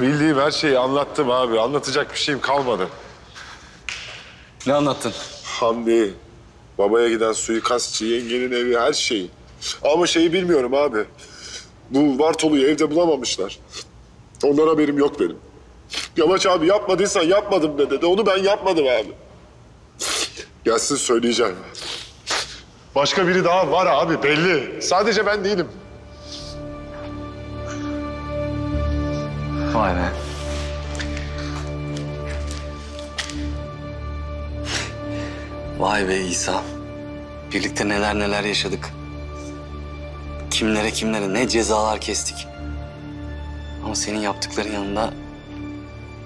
Bildiğim her şeyi anlattım abi. Anlatacak bir şeyim kalmadı. Ne anlattın? Hamdi, babaya giden suikastçı, yengenin evi, her şeyi. Ama şeyi bilmiyorum abi. Bu Bartolu'yu evde bulamamışlar. Ondan haberim yok benim. Yamaç abi yapmadıysan yapmadım de dedi. Onu ben yapmadım abi. Gelsin söyleyeceğim. Başka biri daha var abi belli. Sadece ben değilim. Vay be. Vay be İsa. Birlikte neler neler yaşadık. Kimlere kimlere ne cezalar kestik. Ama senin yaptıkların yanında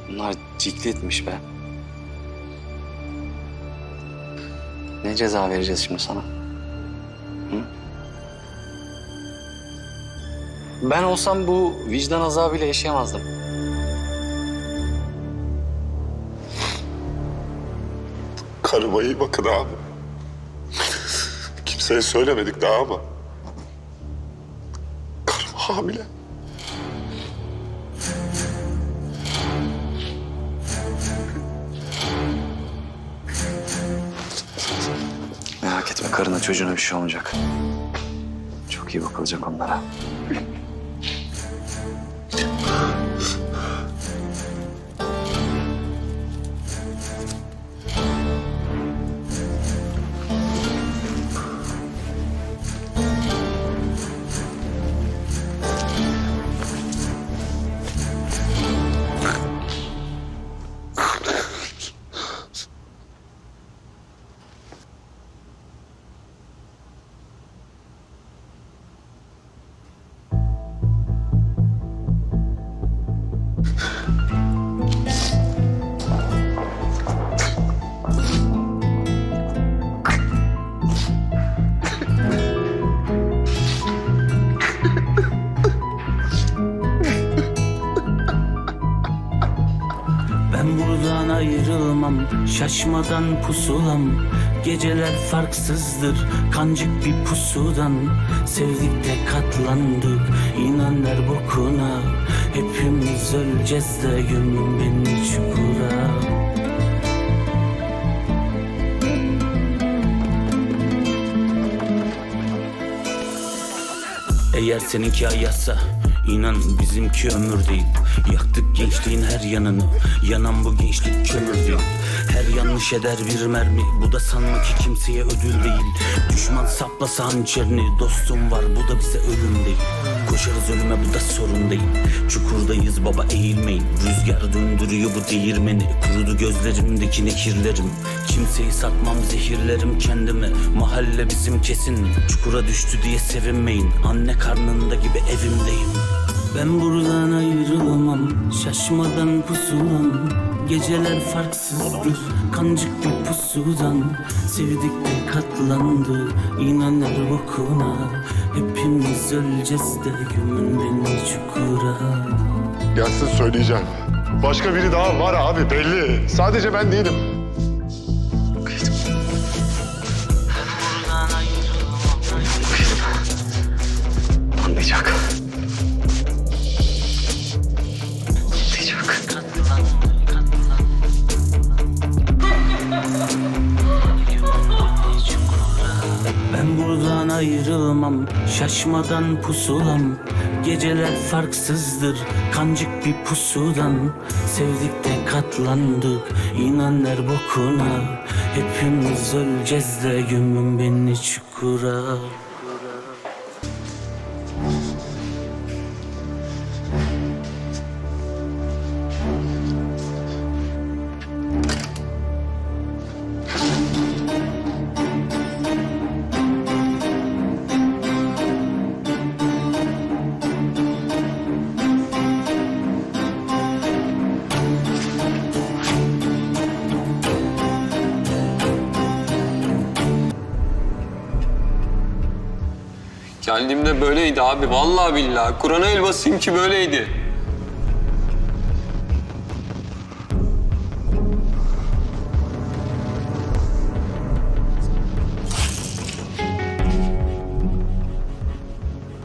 bunlar cikletmiş be. Ne ceza vereceğiz şimdi sana? Ben olsam bu vicdan azabıyla yaşayamazdım. Karıma iyi bakın abi. Kimseye söylemedik daha ama. Karım hamile. Merak etme karına çocuğuna bir şey olmayacak. Çok iyi bakılacak onlara. Ayrılmam Şaşmadan pusulam. Geceler farksızdır Kancık bir pusudan. Sevdik de katlandık İnan ver bokuna Hepimiz öleceğiz de Gömün beni çukura. Eğer seninki ayazsa inan bizimki ömür değil. Yaktık gençliğin her yanını Yanan bu gençlik kömür değil. Her yanlış eder bir mermi Bu da sanma ki kimseye ödül değil. Düşman saplasa hançerini Dostum var bu da bize ölüm değil. Koşarız ölüme bu da sorun değil. Çukurdayız baba eğilmeyin. Rüzgar döndürüyor bu değirmeni. Kurudu gözlerimdeki nekirlerim Kimseyi satmam zehirlerim kendimi Mahalle bizim kesin. Çukura düştü diye sevinmeyin. Anne karnında gibi evimdeyim Ben buradan ayrılamam Şaşmadan pusulam Geceler farksızdır Kancık bir pusudan Sevdik de katlandı İnan her bokuna Hepimiz öleceğiz de Gömün beni çukura Gelsin söyleyeceğim. Başka biri daha var abi belli. Sadece ben değilim. Anlayacak. Ayrılmam Şaşmadan pusulam. Geceler farksızdır Kancık bir pusudan. Sevdik de katlandık İnan ver bokuna. Hepimiz öleceğiz de Gömün beni çukura Böyleydi abi. Vallahi billahi. Kur'an'a el basayım ki böyleydi.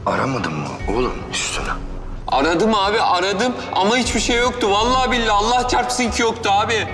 Aramadın mı oğlum üstüne? Aradım abi aradım ama hiçbir şey yoktu. Vallahi billahi Allah çarpsın ki yoktu abi.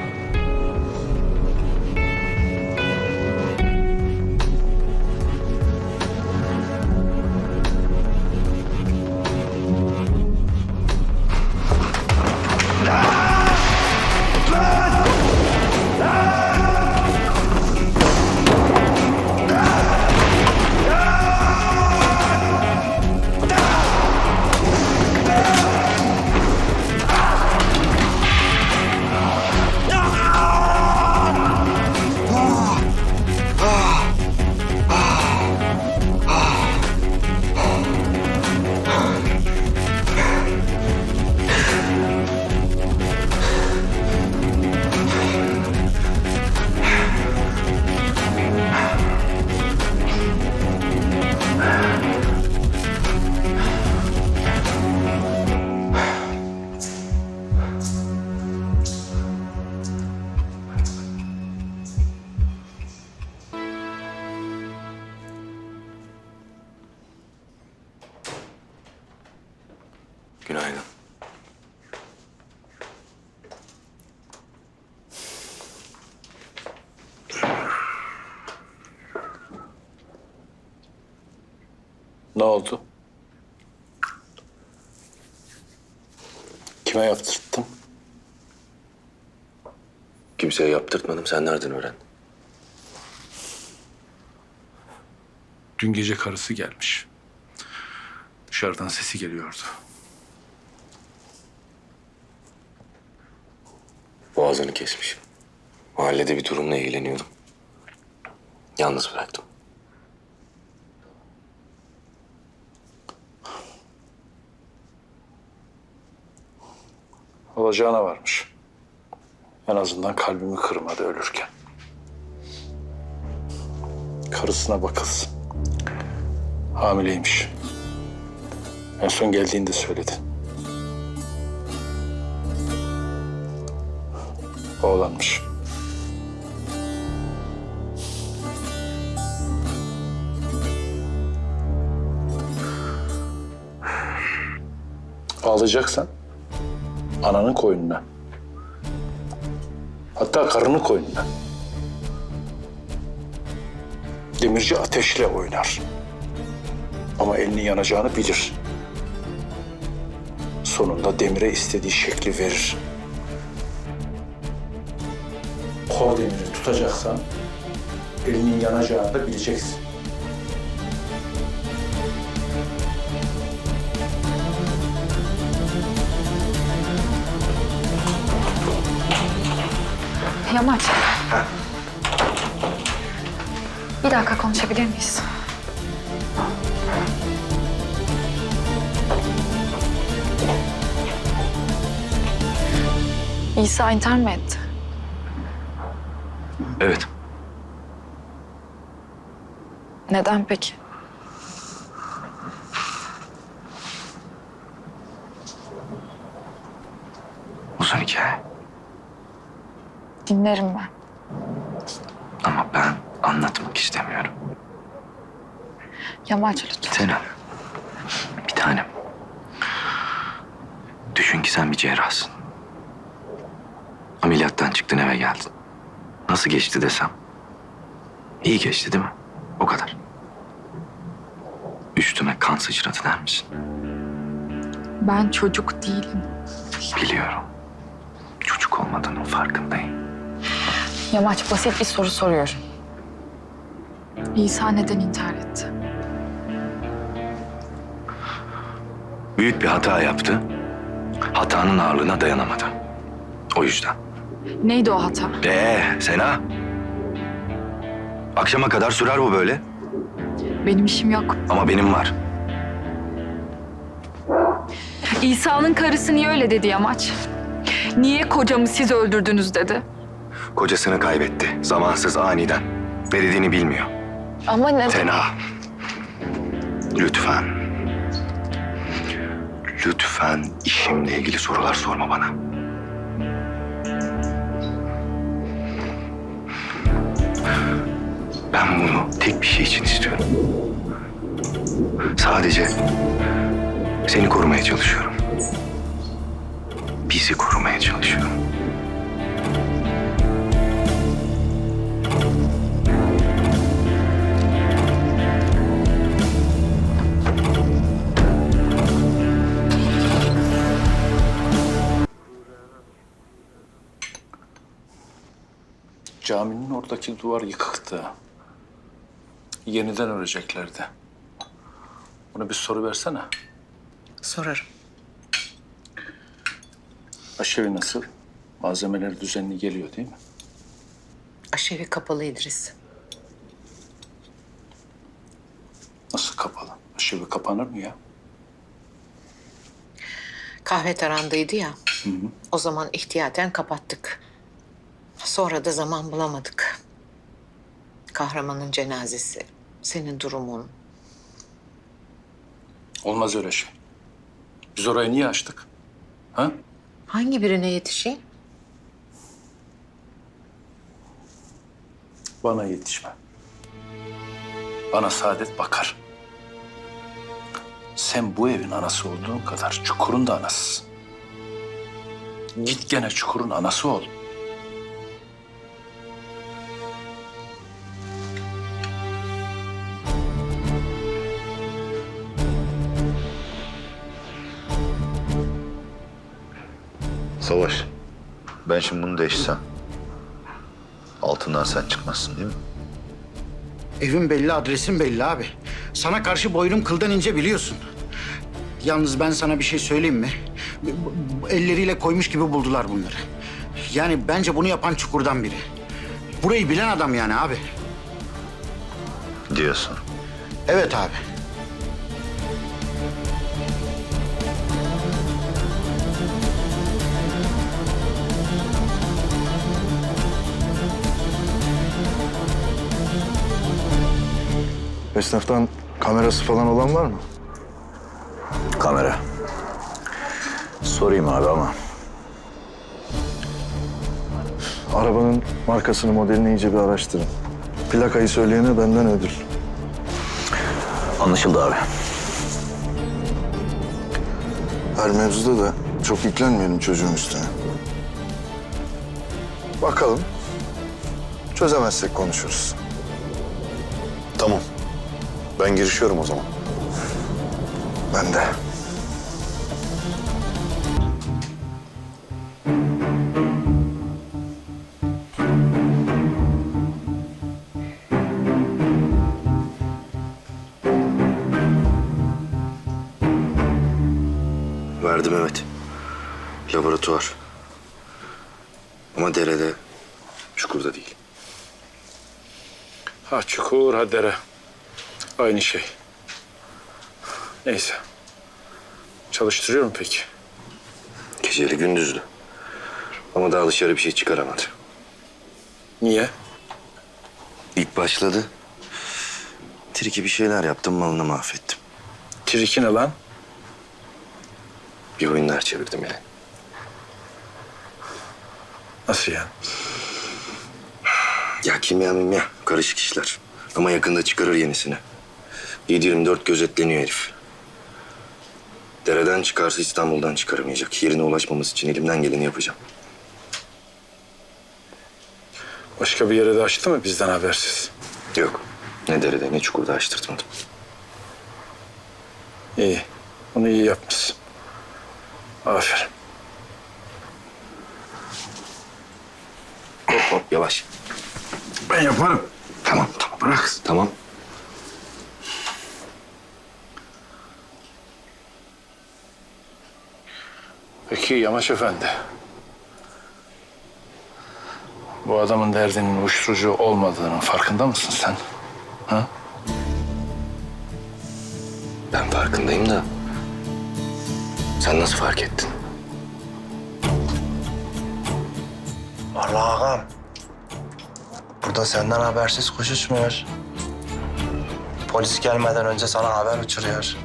Günaydın. Ne oldu? Kime yaptırttım? Kimseye yaptırtmadım. Sen nereden öğrendin? Dün gece karısı gelmiş. Dışarıdan sesi geliyordu. Boğazını kesmiş. Mahallede bir durumla ilgileniyordum. Yalnız bıraktım. Olacağına varmış. En azından kalbimi kırmadı ölürken. Karısına bakılsın. Hamileymiş. En son geldiğinde söyledi. Oğlanmış. Ağlayacaksan ananın koynuna. Hatta karının koynuna. Demirci ateşle oynar. Ama elinin yanacağını bilir. Sonunda demire istediği şekli verir. Kov demiri tutacaksan elinin yanacağını da bileceksin. Yamaç. Bir dakika konuşabilir miyiz? İsa intihar mı etti? Evet. Neden peki? Uzun hikaye. Dinlerim ben. Ama ben anlatmak istemiyorum. Yamaç lütfen. Sena. Bir tanem. Düşün ki sen bir cerrahsın. Ameliyattan çıktın eve geldin. Nasıl geçti desem. İyi geçti değil mi? O kadar. Üstüme kan sıçradı der misin? Ben çocuk değilim. Biliyorum. Çocuk olmadığının farkındayım. Yamaç basit bir soru soruyorum. İsa neden intihar etti? Büyük bir hata yaptı. Hatanın ağırlığına dayanamadı. O yüzden. Neydi o hata? Ee, Sena. Akşama kadar sürer bu böyle. Benim işim yok. Ama benim var. İsa'nın karısı niye öyle dedi Yamaç? Niye kocamı siz öldürdünüz dedi. Kocasını kaybetti. Zamansız, aniden. Beredini bilmiyor. Ama neden? Sena. Lütfen. Lütfen işimle ilgili sorular sorma bana. Ben bunu tek bir şey için istiyorum. Sadece seni korumaya çalışıyorum. Bizi korumaya çalışıyor. Caminin oradaki duvar yıkıktı. Yeniden öreceklerdi. Buna bir soru versene. Sorarım. Aşevi nasıl? Malzemeler düzenli geliyor değil mi? Aşevi kapalı İdris. Nasıl kapalı? Aşevi kapanır mı ya? Kahve tarandaydı ya. O zaman ihtiyaten kapattık. Sonra da zaman bulamadık. Kahramanın cenazesi, senin durumun. Olmaz öyle şey. Biz orayı niye açtık? Ha? Hangi birine yetişeyim? Bana yetişme. Bana Saadet bakar. Sen bu evin anası olduğun kadar Çukur'un da anasısın. Git gene Çukur'un anası ol. Savaş. Ben şimdi bunu değişsem. Altından sen çıkmazsın değil mi? Evin belli, adresin belli abi. Sana karşı boynum kıldan ince biliyorsun. Yalnız ben sana bir şey söyleyeyim mi? Elleriyle koymuş gibi buldular bunları. Yani bence bunu yapan çukurdan biri. Burayı bilen adam yani abi. Diyorsun. Evet abi. Esnaftan kamerası falan olan var mı? Kamera. Sorayım abi ama. Arabanın markasını, modelini iyice bir araştırın. Plakayı söyleyene benden ödül. Anlaşıldı abi. Her mevzuda da çok yüklenmeyelim çocuğun üstüne. Bakalım. Çözemezsek konuşuruz. Tamam. Ben girişiyorum o zaman. Ben de. Verdim evet. Laboratuvar. Ama derede, çukurda değil. Ha Çukur, ha dere. Aynı şey. Neyse. Çalıştırıyor mu peki? Geceli gündüzlü. Ama daha dışarı bir şey çıkaramadı. Niye? İlk başladı. Triki bir şeyler yaptım, malını mahvettim. Triki ne lan? Bir oyunlar çevirdim yani. Nasıl yani? Ya kimya mimya, karışık işler. Ama yakında çıkarır yenisini. 7-24 gözetleniyor herif. Dereden çıkarsa İstanbul'dan çıkaramayacak. Yerine ulaşmamız için elimden geleni yapacağım. Başka bir yere de açtı mı bizden habersiz? Yok. Ne derede ne çukurda açtırtmadım. İyi. Onu iyi yapmışsın. Aferin. Hop hop yavaş. Ben yaparım. Tamam tamam. Bırak. Tamam. Peki Yamaç Efendi. Bu adamın derdinin uyuşturucu olmadığının farkında mısın sen? Ha? Ben farkındayım da. Sen nasıl fark ettin? Vallahi ağam. Burada senden habersiz kuş uçmuyor. Polis gelmeden önce sana haber uçuruyor.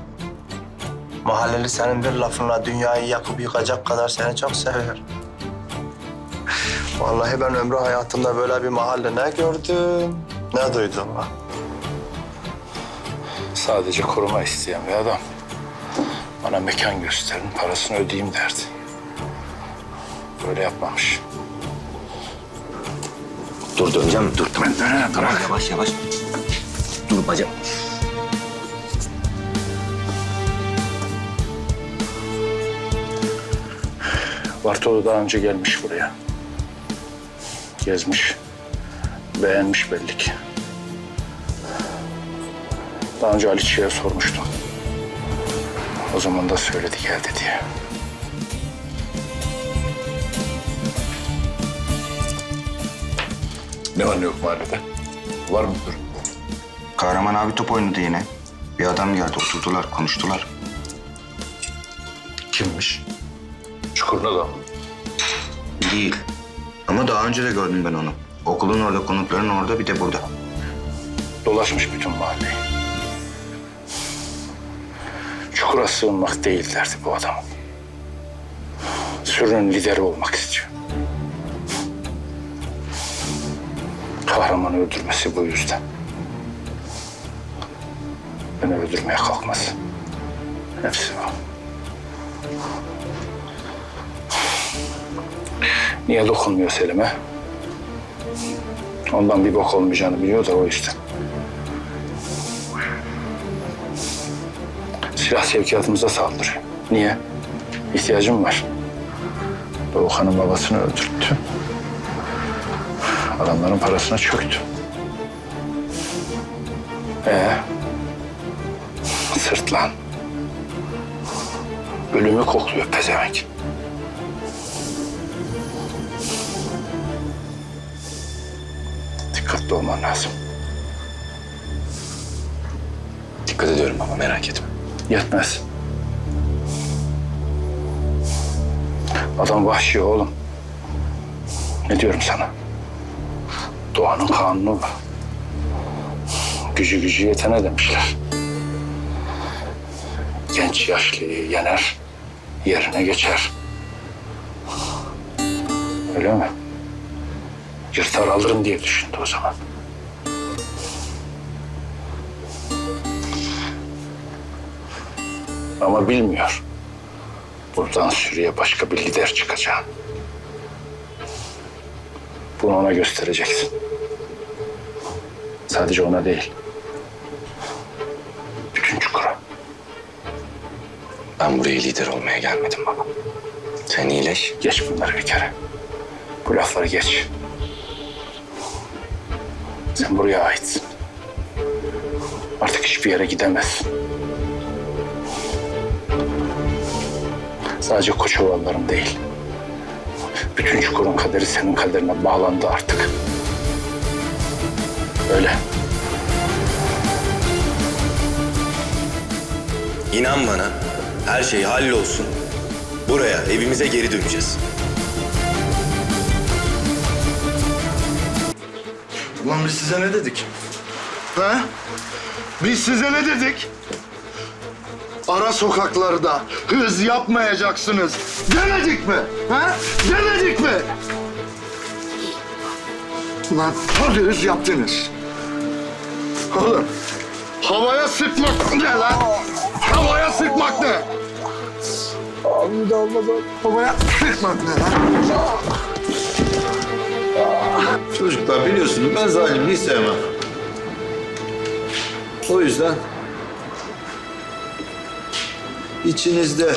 Mahalleli senin bir lafınla dünyayı yakıp yıkacak kadar seni çok seviyor. Vallahi ben ömrü hayatımda böyle bir mahalle ne gördüm, ne duydum. Sadece koruma isteyen bir adam. Bana mekan gösterin, parasını ödeyeyim derdi. Böyle yapmamış. Dur döneceğim dur. Ben dönemem, bırak. Yavaş yavaş. Bartolo daha önce gelmiş buraya. Gezmiş. Beğenmiş belli ki. Daha önce Ali Çiğ'e sormuştum. O zaman da söyledi geldi diye. Ne var ne yok mahallede? Var mı durum? Kahraman abi top oynadı yine. Bir adam geldi oturdular konuştular. Kimmiş? Da. Değil. Ama daha önce de gördüm ben onu. Okulun orada, konukların orada, bir de burada. Dolaşmış bütün mahalleyi. Çukura sığınmak değil derdi bu adam. Sürünün lideri olmak istiyor. Kahramanı öldürmesi bu yüzden. Beni öldürmeye kalkmaz. Hepsi o. Niye dokunmuyor Selim'e? Ondan bir bok olmayacağını biliyor da o yüzden. Silah sevkiyatımıza saldırıyor. Niye? İhtiyacım var. Doğukan'ın babasını öldürttü. Adamların parasına çöktü. Ee, sırtlan. Ölümü kokluyor pezevenk. Dikkatli olman lazım. Dikkat ediyorum baba merak etme. Yetmez. Adam vahşi oğlum. Ne diyorum sana? Doğanın kanunu bu. Gücü gücü yetene demişler. Genç yaşlıyı yener, yerine geçer. Öyle mi? Yırtar alırım diye düşündü o zaman. Ama bilmiyor. Buradan sürüye başka bir lider çıkacağını. Bunu ona göstereceksin. Sadece ona değil. Bütün çukura. Ben buraya lider olmaya gelmedim baba. Sen iyileş. Geç bunları bir kere. Bu lafları geç. Sen buraya aitsin. Artık hiçbir yere gidemezsin. Sadece Koçovalıların değil. Bütün çukurun kaderi senin kaderine bağlandı artık. Öyle. İnan bana her şey hallolsun. Buraya evimize geri döneceğiz. Ulan biz size ne dedik? Ha? Biz size ne dedik? Ara sokaklarda hız yapmayacaksınız. Demedik mi? Ha? Demedik mi? Lan hadi hız yaptınız. Oğlum havaya sıkmak ne lan? Havaya sıkmak ne? Abi de olmadan havaya sıkmak ne lan? Çocuklar biliyorsunuz ben zalimliği sevmem. O yüzden içinizde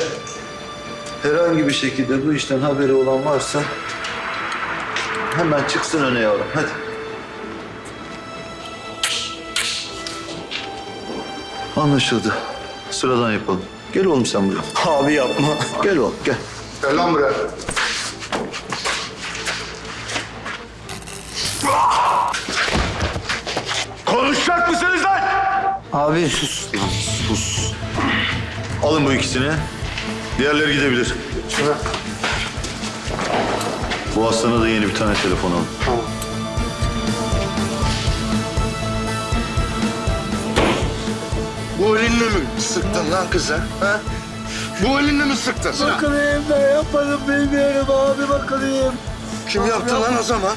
herhangi bir şekilde bu işten haberi olan varsa hemen çıksın öne yavrum. Hadi. Anlaşıldı. Sıradan yapalım. Gel oğlum sen buraya. Abi yapma. Gel oğlum gel. Gel lan buraya. Abi sus. Sus. Alın bu ikisini. Diğerleri gidebilir. Bu hastana da yeni bir tane telefon alın. Bu elinle mi sıktın lan kıza? Ha? Bu elinle mi sıktın? Bakayım ben yapmadım bilmiyorum abi bakayım. Kim yaptı lan o zaman?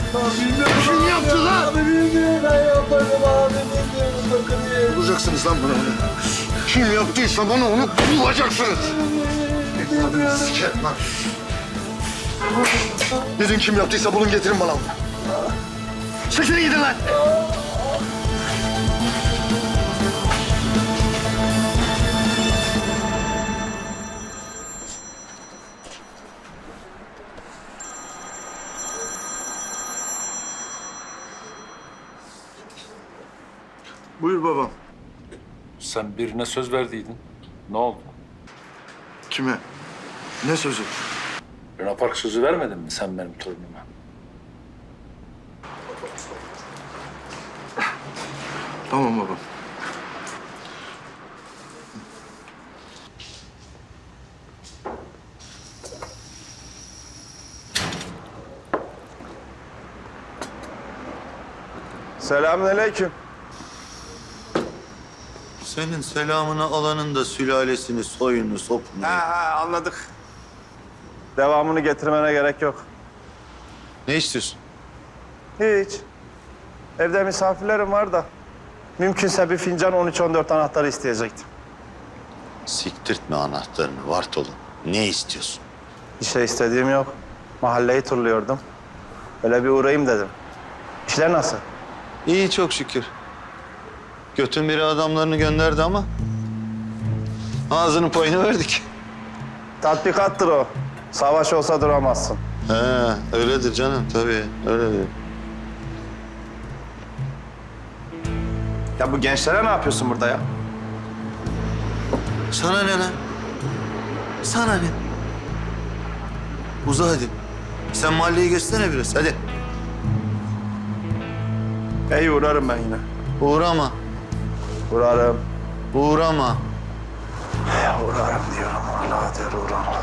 Kim yaptı lan? Abi bilmiyorum ben yapmadım abi bilmiyorum bakayım. Bulacaksınız lan bunu. Kim yaptıysa bana onu bulacaksınız. Evladını sikerim lan. Gidin kim yaptıysa bulun getirin bana. Çekilin gidin lan. Buyur babam. Sen birine söz verdiydin. Ne oldu? Kime? Ne sözü? Luna Park sözü vermedin mi sen benim torunuma? Tamam babam. Selamünaleyküm. Senin selamını alanın da sülalesini, soyunu, sopunu. Ha, ha anladık. Devamını getirmene gerek yok. Ne istiyorsun? Hiç. Evde misafirlerim var da. Mümkünse bir fincan 13-14 anahtarı isteyecektim. Siktirtme anahtarını Vartolu. Ne istiyorsun? Bir şey istediğim yok. Mahalleyi turluyordum. Öyle bir uğrayayım dedim. İşler nasıl? İyi çok şükür. Götün biri adamlarını gönderdi ama... ...ağzının payını verdik. Tatbikattır o. Savaş olsa duramazsın. He, öyledir canım tabii, öyledir. Ya bu gençlere ne yapıyorsun burada ya? Sana ne lan? Sana ne? Uza hadi. Sen mahalleyi geçsene biraz, hadi. İyi uğrarım ben yine. Uğrama, Uğrarım. uğrama. Uğrarım diyorum. Allah der uğrarım.